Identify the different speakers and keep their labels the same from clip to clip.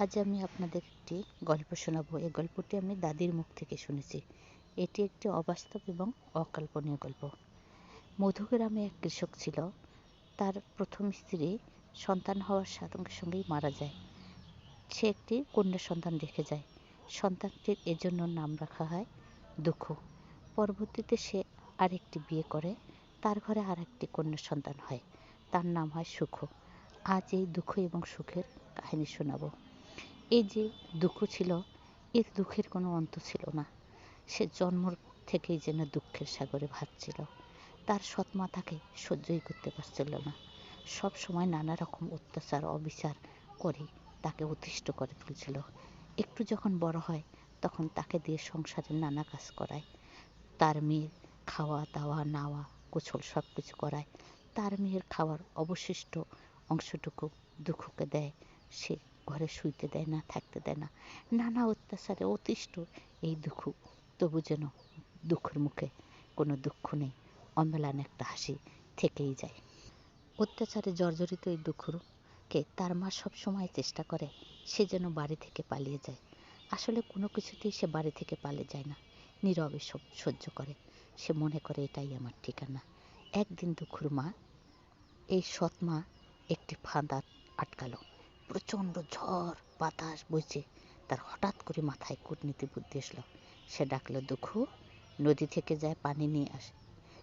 Speaker 1: আজ আমি আপনাদের একটি গল্প শোনাবো। এই গল্পটি আমি দাদির মুখ থেকে শুনেছি। এটি একটি অবাস্তব এবং অকল্পনীয় গল্প। মধুগ্রামে এক কৃষক ছিল। তার প্রথম স্ত্রী সন্তান হওয়ার সঙ্গে সঙ্গেই মারা যায়। সে একটি কন্যা সন্তান রেখে যায়। সন্তানটির এজন্য নাম রাখা হয় দুঃখ। পরবর্তীতে সে আরেকটি বিয়ে করে। তার ঘরে আর একটি কন্যা সন্তান হয়। তার নাম হয় সুখ। আজ এই দুঃখ এবং সুখের কাহিনী শোনাবো। এই যে দুঃখ ছিল এর দুঃখের কোনো অন্ত ছিল না। সে জন্ম থেকেই যেন দুঃখের সাগরে ভাসছিল। তার সৎমা তাকে সহ্যই করতে পারছিল না। সব সময় নানা রকম অত্যাচার, অবিচার করে তাকে অতিষ্ঠ করে তুলছিল। একটু যখন বড় হয়, তখন তাকে দিয়ে সংসারের নানা কাজ করায়। তার মেয়ের খাওয়া, দাওয়া, নাওয়া গোছল সব কিছু করায়। তার মেয়ের খাওয়ার অবশিষ্ট অংশটুকু দুঃখকে দেয়। সে ঘরে শুইতে দেয় না, থাকতে দেয় না। নানা অত্যাচারে অতিষ্ঠ এই দুঃখ। তবু যেন দুঃখের মুখে কোনো দুঃখ নেই। অম্লান একটা হাসি থেকেই যায়। অত্যাচারে জর্জরিত এই দুঃখকে তার মা সবসময় চেষ্টা করে, সে যেন বাড়ি থেকে পালিয়ে যায়। আসলে কোনো কিছুতেই সে বাড়ি থেকে পালিয়ে যায় না। নীরবে সব সহ্য করে। সে মনে করে এটাই আমার ঠিকানা। একদিন দুঃখুর মা, এই সৎ মা একটি ফাঁদা আটকালো। প্রচণ্ড ঝড়, বাতাস বইছে। তার হঠাৎ করে মাথায় কূটনীতি বুদ্ধি এসলো। সে ডাকলো, দুঃখ, নদী থেকে যায় পানি নিয়ে আসে।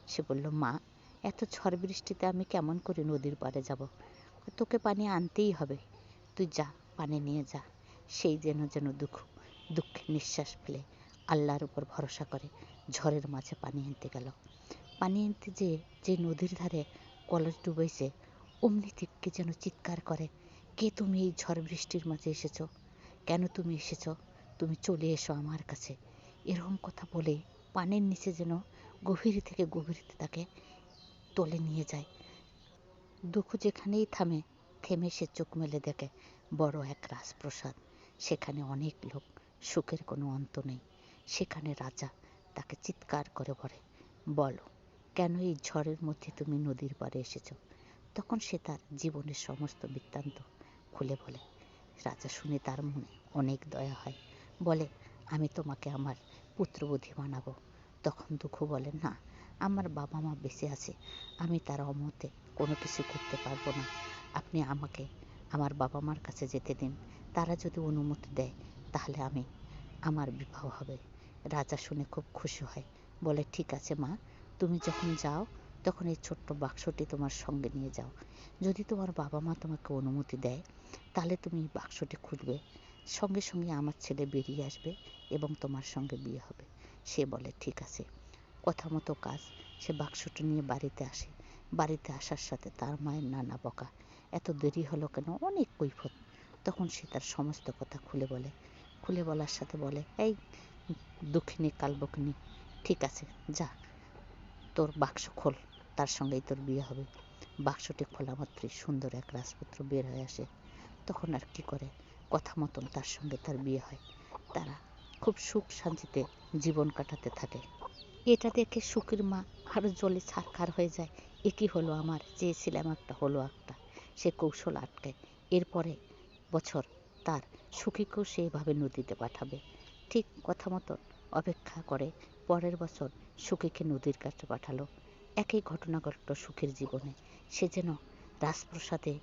Speaker 1: সে বলল, মা, এত ঝড় বৃষ্টিতে আমি কেমন করে নদীর পাড়ে যাব? তোকে পানি আনতেই হবে। তুই যা, পানি নিয়ে যা। সেই যেন যেন দুঃখ, দুঃখে নিঃশ্বাস ফেলে আল্লাহর উপর ভরসা করে ঝড়ের মাঝে পানি আনতে গেল। পানি আনতে যেয়ে যে নদীর ধারে কলস ডুবেছে অমনি দিককে যেন চিৎকার করে। কে তুমি এই ঝড় বৃষ্টির মাঝে এসেছ? কেন তুমি এসেছ? তুমি চলে এসো আমার কাছে। এরকম কথা বলে পানের নিচে যেন গভীর থেকে গভীরতে তাকে তোলে নিয়ে যায়। দুঃখ যেখানেই থামে, থেমে সে চোখ মেলে দেখে, বড় এক রাজপ্রসাদ। সেখানে অনেক লোক, সুখের কোনো অন্ত নেই। সেখানে রাজা তাকে চিৎকার করে বলে, বলো, কেন এই ঝড়ের মধ্যে তুমি নদীর পাড়ে এসেছ? তখন সে তার জীবনের সমস্ত বৃত্তান্ত খুলে বলে, রাজা শুনে তার মনে অনেক দয়া হয়। বলে, আমি তোমাকে আমার পুত্রবধূ বানাবো। তখন দুঃখ বলে, না, আমার বাবা মা বেঁচে আছে। আমি তার অমতে কোনো কিছু করতে পারব না। আপনি আমাকে আমার বাবা মার কাছে যেতে দিন। তারা যদি অনুমতি দেয়, তাহলে আমি আমার বিবাহ হবে। রাজা শুনে খুব খুশি হয়। বলে, ঠিক আছে মা, তুমি যখন যাও তখন এই ছোট্ট বাক্সটি তোমার সঙ্গে নিয়ে যাও। যদি তোমার বাবা মা তোমাকে অনুমতি দেয়, তাহলে তুমি এই বাক্সটি খুলবে সঙ্গে সঙ্গে আমার ছেলে বেরিয়ে আসবে এবং তোমার সঙ্গে বিয়ে হবে। সে বলে, ঠিক আছে। কথা মতো কাজ। সে বাক্সটি নিয়ে বাড়িতে আসে। বাড়িতে আসার সাথে তার মায়ের নানা বকা। এত দেরি হলো কেন? অনেক কৈফত। তখন সে তার সমস্ত কথা খুলে বলে। খুলে বলার সাথে বলে, এই দুঃখিনী কালবকিনী, ঠিক আছে, যা। তোর বাক্স খোল। তার সঙ্গেই তোর বিয়ে হবে। বাক্সটি খোলা মাত্রই সুন্দর এক রাজপুত্র বের হয়ে আসে। তখন আর কি করে? কথা মতন তার সঙ্গে তার বিয়ে হয়। তারা খুব সুখ শান্তিতে জীবন কাটাতে থাকে। এটা দেখে সুখের মা আরও জলে ছারখার হয়ে যায়। এ কী হলো আমার, চেয়েছিলাম একটা, হলো একটা। সে কৌশল আটকায় এরপরে বছর তার সুখীকেও সে এভাবে নদীতে পাঠাবে। ঠিক কথা মতন অপেক্ষা করে পরের বছর সুখীকে নদীর কাছে পাঠালো। একই ঘটনা ঘটল সুখের জীবনে। সে যেন রাজপ্রসাদে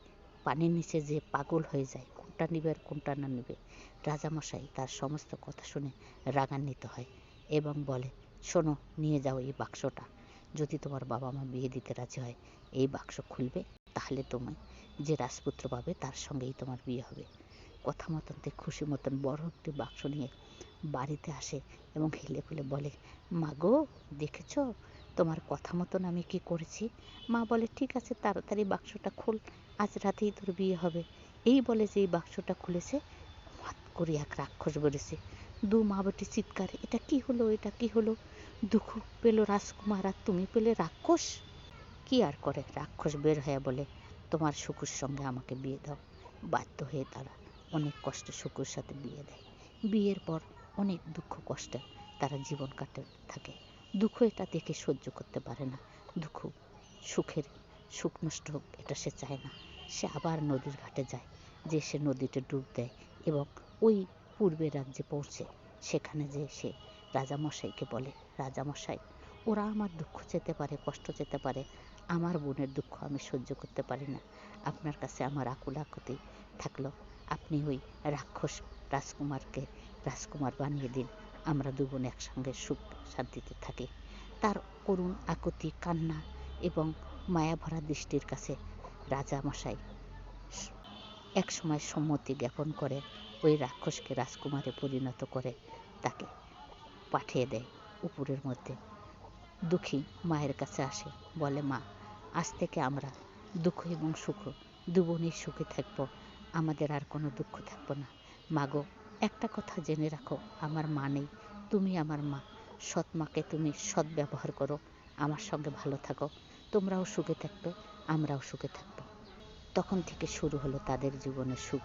Speaker 1: পানির নিচে যে পাগল হয়ে যায়, কোনটা নিবে আর কোনটা না নিবে, রাজামশাই তার সমস্ত কথা শুনে রাগান্বিত হয় এবং বলে, শোনো, নিয়ে যাও এই বাক্সটা। যদি তোমার বাবা মা বিয়ে দিতে রাজি হয়, এই বাক্স খুলবে, তাহলে তুমি যে রাজপুত্র পাবে, তার সঙ্গেই তোমার বিয়ে হবে। কথা মতন তে খুশি মতন বড় একটি বাক্স নিয়ে বাড়িতে আসে এবং হেলে ফুলে বলে, মা গো, দেখেছ? তোমার কথা মতন আমি কি করেছি? মা বলে, ঠিক আছে, তাড়াতাড়ি বাক্সটা খোল, আজ রাতেই তোর বিয়ে হবে। এই বলে যে এই বাক্সটা খুলেছে হাত করে এক রাক্ষস বেড়েছে দু মা বেটি চিৎকার, এটা কি হলো? এটা কি হলো? দুঃখ পেল রাজকুমার, আর তুমি পেলে রাক্ষস? কি আর করে? রাক্ষস বের হয়ে বলে, তোমার শুকুর সঙ্গে আমাকে বিয়ে দাও। বাধ্য হয়ে তারা অনেক কষ্টে শুকুর সাথে বিয়ে দেয়। বিয়ের পর অনেক দুঃখ কষ্টে তারা জীবন কাটতে থাকে। দুঃখ এটা দেখে সহ্য করতে পারে না। দুঃখ সুখের, সুখ নষ্ট হোক এটা সে চায় না। সে আবার নদীর ঘাটে যায়, যে সে নদীতে ডুব দেয় এবং ওই পূর্বের রাজ্যে পৌঁছে সেখানে যে সে রাজামশাইকে বলে, রাজামশাই, ওরা আমার দুঃখ যেতে পারে, কষ্ট যেতে পারে, আমার বোনের দুঃখ আমি সহ্য করতে পারি না। আপনার কাছে আমার আকুল আকুতি থাকল। আপনি ওই রাক্ষস রাজকুমারকে, রাজকুমার বানিয়ে দিন। আমরা দু বোন একসঙ্গে সুখ শান্তিতে থাকি। তার করুণ আকুতি, কান্না এবং মায়াভরা দৃষ্টির কাছে রাজা মশাই এক সময় সম্মতি জ্ঞাপন করে ওই রাক্ষসকে রাজকুমারে পরিণত করে তাকে পাঠিয়ে দেয়। উপরের মধ্যে দুঃখী মায়ের কাছে আসে, বলে, মা, আজ থেকে আমরা দুঃখ এবং সুখ দুবনেই সুখে থাকব। আমাদের আর কোনো দুঃখ থাকব না। মাগো একটা কথা জেনে রাখো, আমার মা নেই। তুমি আমার মা। সৎ মাকে তুমি সৎ ব্যবহার করো। আমার সঙ্গে ভালো থাকো। তোমরাও সুখে থাকবে, আমরাও সুখে থাকব। তখন থেকে শুরু হলো তাদের জীবনের সুখ,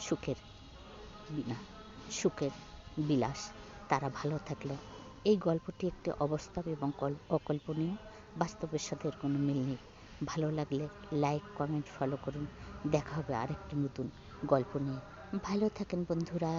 Speaker 1: সুখের বিনা, সুখের বিলাস। তারা ভালো থাকল। এই গল্পটি একটি অবাস্তব এবং কল- অকল্পনীয়। বাস্তবের সাথে এর কোনো মিল নেই। ভালো লাগলে লাইক, কমেন্ট, ফলো করুন। দেখা হবে আরেকটি নতুন গল্প নিয়ে। ভালো থাকেন বন্ধুরা।